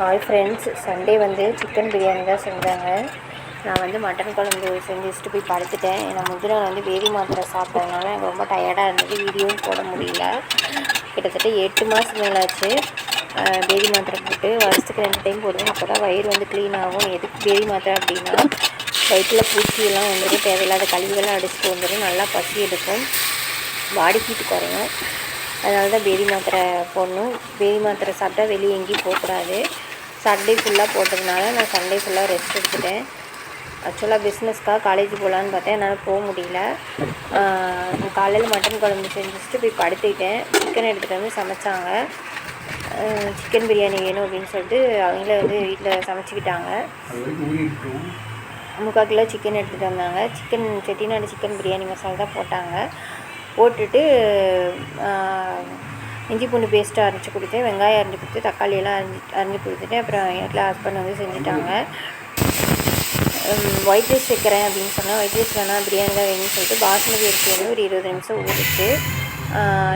Hi friends Sunday வந்து chicken biryani தான் செஞ்சாங்க. நான் வந்து மட்டன் குழம்பு செஞ்சு வச்சுட்டு போய் படுத்துட்டேன். நான் முந்தின வந்து வேதி மாத்திரை சாப்பிட்டதுனால எனக்கு ரொம்ப டயர்டாக இருந்தது. வீடியோவும் போட முடியல. கிட்டத்தட்ட எட்டு மாதம் மேலே ஆச்சு. பேதி மாத்திரை போட்டு வருஷத்துக்கு ரெண்டு டைம் போடுவேன். அப்போ தான் வயிறு வந்து க்ளீன் ஆகும். எதுக்கு பேதி மாத்திரை அப்படின்னா வயிற்றில் பூச்சியெல்லாம் வந்துடும் தேவையில்லாத கழிவுகள்லாம் அடிச்சுட்டு வந்துடும் நல்லா பசி எடுக்கும். பாடி ஹீட் குறையும். அதனால தான் பேதி மாத்திரை போடணும். பேதி மாத்திரை சாப்பிட்டா வெளியே எங்கேயும் போகக்கூடாது. சண்டே ஃபுல்லாக போட்டதுனால நான் சண்டே ஃபுல்லாக ரெஸ்ட் எடுத்துட்டேன். ஆக்சுவலாக பிஸ்னஸ்க்காக காலேஜ் போகலான்னு பார்த்தேன். என்னால் போக முடியல. காலையில் மட்டன் குழம்பு செஞ்சுட்டு போய் படுத்துக்கிட்டேன். சிக்கன் எடுத்துகிட்டு வந்து சமைச்சாங்க. சிக்கன் பிரியாணி வேணும் அப்படின்னு சொல்லிட்டு அவங்களே வந்து வீட்டில் சமைச்சிக்கிட்டாங்க. முக்கால் கிலோ சிக்கன் எடுத்துகிட்டு வந்தாங்க. சிக்கன் செட்டிநாடு சிக்கன் பிரியாணி மசாலா தான் போட்டாங்க. போட்டுட்டு இஞ்சி பூண்டு பேஸ்ட்டு அரைச்சி கொடுத்தேன். வெங்காயம் அரைஞ்சி கொடுத்து தக்காளி எல்லாம் அரிஞ்சு அரிஞ்சு கொடுத்துட்டேன் அப்புறம் எனக்கு ஹஸ்பண்ட் வந்து செஞ்சுட்டாங்க. ஒயிட் ரைஸ் வைக்கிறேன் அப்படின்னு சொன்னால் ஒயிட் ரைஸ் வேணாம் பிரியாணி தான் வேணும்னு சொல்லிட்டு பாஸ்மதி அரிசி வந்து ஒரு இருபது நிமிஷம் ஊறிச்சு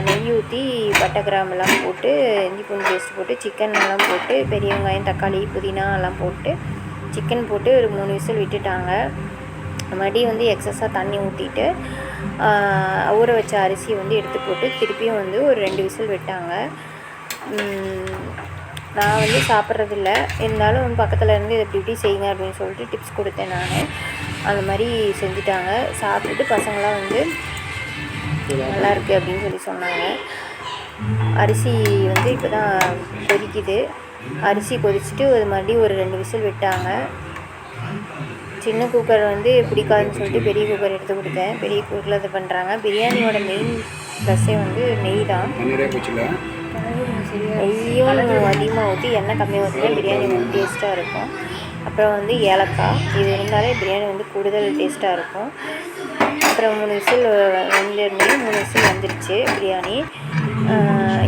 நெய் ஊற்றி பட்டை கிராமெல்லாம் போட்டு இஞ்சி பூண்டு பேஸ்ட் போட்டு சிக்கன் எல்லாம் போட்டு பெரிய வெங்காயம் தக்காளி புதினா எல்லாம் போட்டு சிக்கன் போட்டு ஒரு மூணு விசில் விட்டுட்டாங்க. மறுபடியும் வந்து எக்ஸஸாக தண்ணி ஊற்றிட்டு ஊற வச்ச அரிசியை வந்து எடுத்து போட்டு திருப்பியும் வந்து ஒரு ரெண்டு விசில் விட்டாங்க. நான் வந்து சாப்பிட்றதில்ல. இருந்தாலும் பக்கத்தில் இருந்து இதை இப்படி இப்படி செய்யுங்க அப்படின்னு சொல்லிட்டு டிப்ஸ் கொடுத்தேன் நான். அந்த மாதிரி செஞ்சுட்டாங்க. சாப்பிட்டுட்டு பசங்களாம் வந்து நல்லாயிருக்கு அப்படின்னு சொல்லி சொன்னாங்க. அரிசி வந்து இப்போ தான் கொதிக்குது. அரிசி கொதிச்சுட்டு அது மறுபடியும் ஒரு ரெண்டு விசில் விட்டாங்க. சின்ன குக்கர் வந்து பிடிக்காதுன்னு சொல்லிட்டு பெரிய குக்கர் எடுத்து கொடுத்தேன். பெரிய குக்கரில் இது பண்ணுறாங்க பிரியாணியோட மெயின் ப்ளஸ்ஸே வந்து நெய் தான். நெய்யும் அதிகமாக ஊற்றி எண்ணெய் கம்மியாக ஊற்றினா பிரியாணி வந்து டேஸ்ட்டாக இருக்கும். அப்புறம் வந்து ஏலக்காய். இது இருந்தாலே பிரியாணி வந்து கூடுதல் டேஸ்ட்டாக இருக்கும். அப்புறம் மூணு விசில் வந்துருந்தது மூணு விசில் வந்துருச்சு பிரியாணி.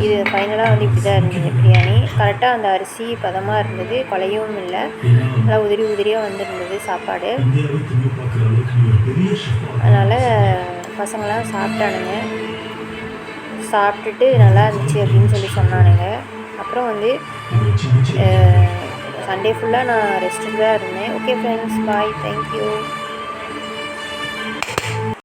இது ஃபைனலாக வந்து இப்படி தான் இருந்தது பிரியாணி. கரெக்டாக அந்த அரிசி பதமாக இருந்தது கொலையும் இல்லை. நல்லா உதிரி உதிரியாக வந்துருந்தது சாப்பாடு. அதனால் பசங்களாம் சாப்பிட்டானுங்க. சாப்பிட்டுட்டு நல்லா இருந்துச்சு அப்படின்னு சொல்லி சொன்னானுங்க. அப்புறம் வந்து சண்டே ஃபுல்லாக நான் ரெஸ்ட்டு தான் இருந்தேன். Okay friends bye thank you